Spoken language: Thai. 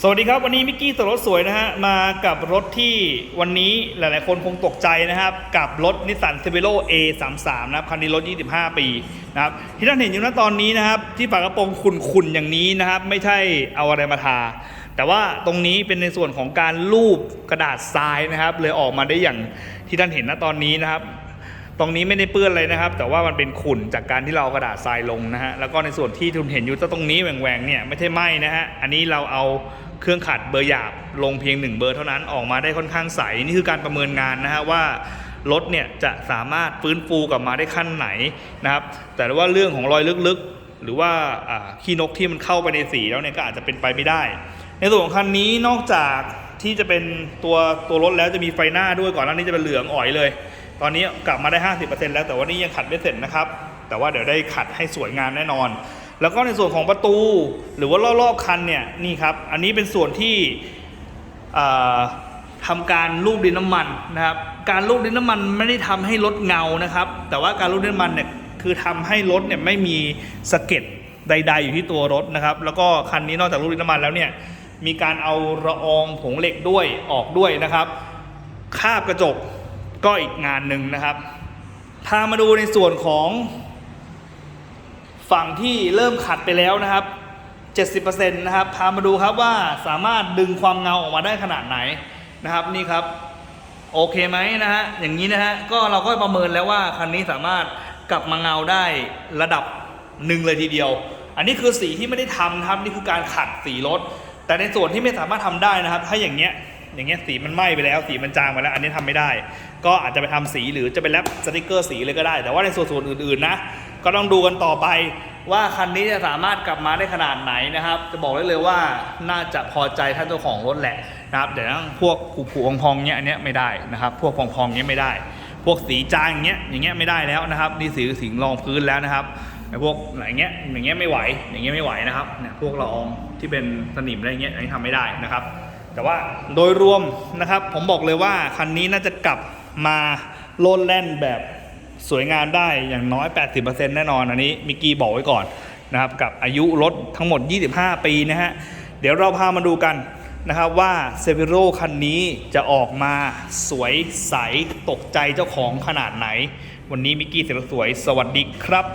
สวัสดีครับวันนี้มิกกี้สรถสวยนะฮะมากับรถที่วันนี้หลายๆ คนคงตกใจนะครับ กับรถนิสสันเซเวโร A33 นะครับคันนี้รถ 25 ปีนะครับที่ท่านเห็นอยู่ณตอนนี้นะครับ ที่ฝากระโปรงขุ่นๆ อย่างนี้นะครับ ไม่ใช่เอาอะไรมาทา แต่ว่าตรงนี้เป็นในส่วนของการลูบกระดาษทรายนะครับ เลยออกมาได้อย่างที่ท่านเห็นณตอนนี้นะครับ ตรงนี้ไม่ได้เปื้อนเลยนะครับ แต่ว่ามันเป็นขุ่นจากการที่เรากระดาษทรายลงนะฮะแล้วก็ในส่วนที่ทุนเห็นอยู่ตรงนี้แหว่งๆเนี่ยไม่ใช่ไหมนะฮะอันนี้เราเอาเครื่องขัดเบอร์หยาบลงเพียงหนึ่งเบอร์เท่านั้นออกมาได้ค่อนข้างใสนี่คือการประเมินงานนะฮะว่ารถเนี่ยจะสามารถฟื้นฟูกลับมาได้ขั้นไหนนะครับ แต่ว่าเรื่องของรอยลึกๆ หรือว่าขี้นกที่มันเข้าไปในสีแล้วเนี่ยก็อาจจะเป็นไปไม่ได้ ในส่วนของคันนี้นอกจากที่จะเป็นตัวตัวรถแล้วจะมีไฟหน้าด้วยก่อนหน้านี้จะเป็นเหลืองอ่อยเลย ตอนนี้กลับมาได้ 50%แล้วแต่ว่านี่ยังขัดไม่เสร็จนะครับ แต่ว่าเดี๋ยวได้ขัดให้สวยงามแน่นอน แล้วก็ในส่วนของประตู หรือว่ารอบๆคันเนี่ยนี่ครับ อันนี้เป็นส่วนที่อ่าทำการลูบดินน้ำมันนะครับ การลูบดินน้ำมันไม่ได้ทำให้รถเงานะครับ แต่ว่าการลูบดินน้ำมันเนี่ยคือทำให้รถเนี่ยไม่มีสะเก็ดใด ๆ อยู่ที่ตัวรถนะครับ แล้วก็คันนี้นอกจากลูบดินน้ำมันแล้วเนี่ยมีการเอาระอองผงเหล็กด้วยออกด้วยนะครับ คาบกระจก ก็อีกงานหนึ่งนะครับพามาดูในส่วนของฝั่งที่เริ่มขัดไปแล้วนะครับ 70%นะครับ พามาดูครับว่าสามารถดึงความเงาออกมาได้ขนาดไหนนะครับนี่ครับ โอเคไหมนะฮะอย่างนี้นะฮะก็เราก็ประเมินแล้วว่าคันนี้สามารถกลับมาเงาได้ระดับหนึ่งเลยทีเดียว อันนี้คือสีที่ไม่ได้ทำครับนี่คือการขัดสีรถ แต่ในส่วนที่ไม่สามารถทำได้นะครับ ถ้าอย่างเงี้ย อย่างเงี้ยสีมันไหม้ไปแล้วสีมันจางไปแล้ว อันนี้ทำไม่ได้ ก็อาจจะไปทำสีหรือจะไปแรปสติกเกอร์สีเลยก็ได้ แต่ว่าในส่วนส่วนอื่นๆนะก็ต้องดูกันต่อไปว่าคันนี้จะสามารถกลับมาได้ขนาดไหนนะครับ จะบอกได้เลยว่าน่าจะพอใจท่านเจ้าของรถแหละนะครับเดี๋ยวพวกผุผุพองๆเนี้ยอันเนี้ยไม่ได้นะครับ พวกพองๆเนี้ยไม่ได้ พวกสีจางเงี้ยอย่างเงี้ยไม่ได้แล้วนะครับนี่สีสีรองพื้นแล้วนะครับไอ้พวกอะไรเงี้ยอย่างเงี้ยไม่ไหวอย่างเงี้ยไม่ไหวนะครับเนี่ยพวกละอองที่เป็นสนิมอะไรเงี้ยอันนี้ทำไม่ได้นะครับ แต่ว่าโดยรวมนะครับ ผมบอกเลยว่าคันนี้น่าจะกลับมาโลดแล่นแบบสวยงามได้อย่างน้อย 80%แน่นอนอันนี้มิกกี้บอกไว้ก่อนนะครับกับอายุรถทั้งหมด 25 ปีนะฮะ เดี๋ยวเราพามาดูกันนะครับว่าเซเ i โรคันนี้จะออกมาสวยใสตกใจเจ้าของขนาดไหน วันนี้มิกกี้เสร็จสวยสวัสดีครับ